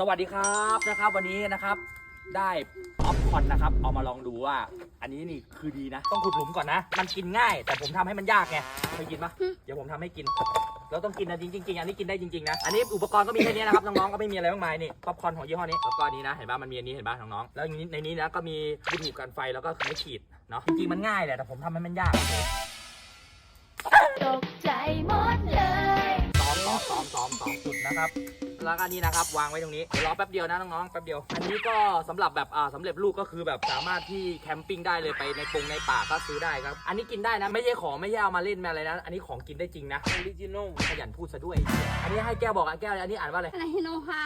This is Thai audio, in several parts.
สวัสดีครับนะครับวันนี้นะครับได้ป๊อปคอร์นนะครับเอามาลองดูว่า อันนี้นี่คือดีนะ ต้องขุดหลุมก่อนนะ มันกินง่าย แต่ผมทำให้มันยากไงเคยกินปะเดี๋ยวผมทำให้กินเราต้องกินนะจริงๆจริงๆอันนี้กินได้จริงๆนะอันนี้อุปกรณ์ก็มีแค่นี้นะครับน้องๆก็ไม่มีอะไรมากมายนี่ป๊อปคอร์นของยี่ห้อนี้แล้วก็อันนี้นะเห็นปะมันมีอันนี้เห็นปะน้องๆแล้วในนี้ในนี้นะก็มีวัตถุกันไฟแล้วก็ไม่ขีดเนาะจริงๆมันง่ายแหละแต่ผมทำให้มันยากตกใจหมดเลยซ้อมซ้อมซ้อมซ้อมซ้อมสุดนะครับ แล้วก็นี่นะครับ วางไว้ตรงนี้เดี๋ยวรอแป๊บเดียวนะน้องๆแป๊บเดียวอันนี้ก็สำหรับแบบอ่าสำเร็จรูปก็คือแบบสามารถที่แคมปิ้งได้เลยไปในปงในป่าก็ซื้อได้ครับอันนี้กินได้นะไม่ใช่ของไม่ใช่เอามาเล่นมาอะไรนะอันนี้ของกินได้จริงนะออริจินอลขยันพูดซะด้วย อันนี้ให้แก้วบอกอะแก้วอันนี้อ่านว่าอะไรอะไรโนฮา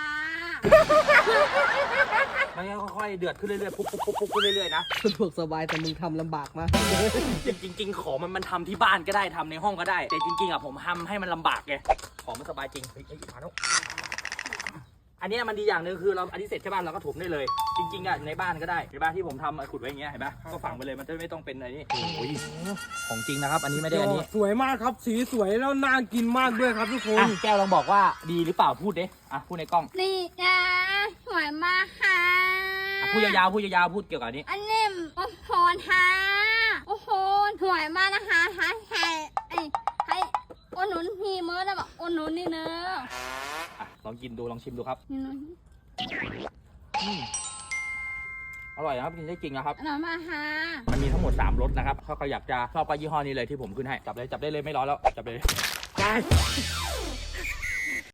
มันก็ค่อยๆเดือดขึ้นเรื่อยๆปุ๊บปุ๊บปุ๊บปุ๊บขึ้นเรื่อยๆนะสะดวกสบายแต่มึงทำลำบากมากจริง ๆ ของมันมันทำที่บ้านก็ได้ทำในห้องก็ได้ แต่จริงๆอะผมทำให้มันลำบากไงของมันสบายจริงเฮ้ยเฮ้ยมาแล้ว อันเนี้ยมันดีอย่างหนึ่งคือเราอันนี้เสร็จใช่ป่ะเราก็ถมได้เลย จริงๆอะในบ้านก็ได้ในบ้านที่ผมทำอะขุดไว้อย่างเงี้ยเห็นปะก็ฝังไปเลยมันจะไม่ต้องเป็นอะไรนี่โอ้ยของจริงนะครับ อันนี้ไม่ได้อันนี้สวยมากครับ สีสวยแล้วน่ากินมากด้วยครับทุกคน อะแก้วลองบอกว่าดีหรือเปล่าพูดดิอะพูดในกล้องนี่นะสวยมากค่ะอะพูดยาวๆพูดยาวๆพูดเกี่ยวกับอันนี้ อันนี้โอ้โหค่ะโอ้โหสวยมากนะคะให้ให้ไอ้ให้โอนหนุนพีเมอร์นะบอกโอนหนุนนี่เนอะ อะลองกินดูลองชิมดูครับนี่เนอะอืมอร่อยนะครับกินได้จริงนะครับอร่อยมากค่ะมันมีทั้งหมด 3รสนะครับ ถ้าใครอยากจะชอบก็ยี่ห้อนี้เลยที่ผมขึ้นให้ จับเลยจับได้เลยไม่ร้อนแล้ว จับเลยไป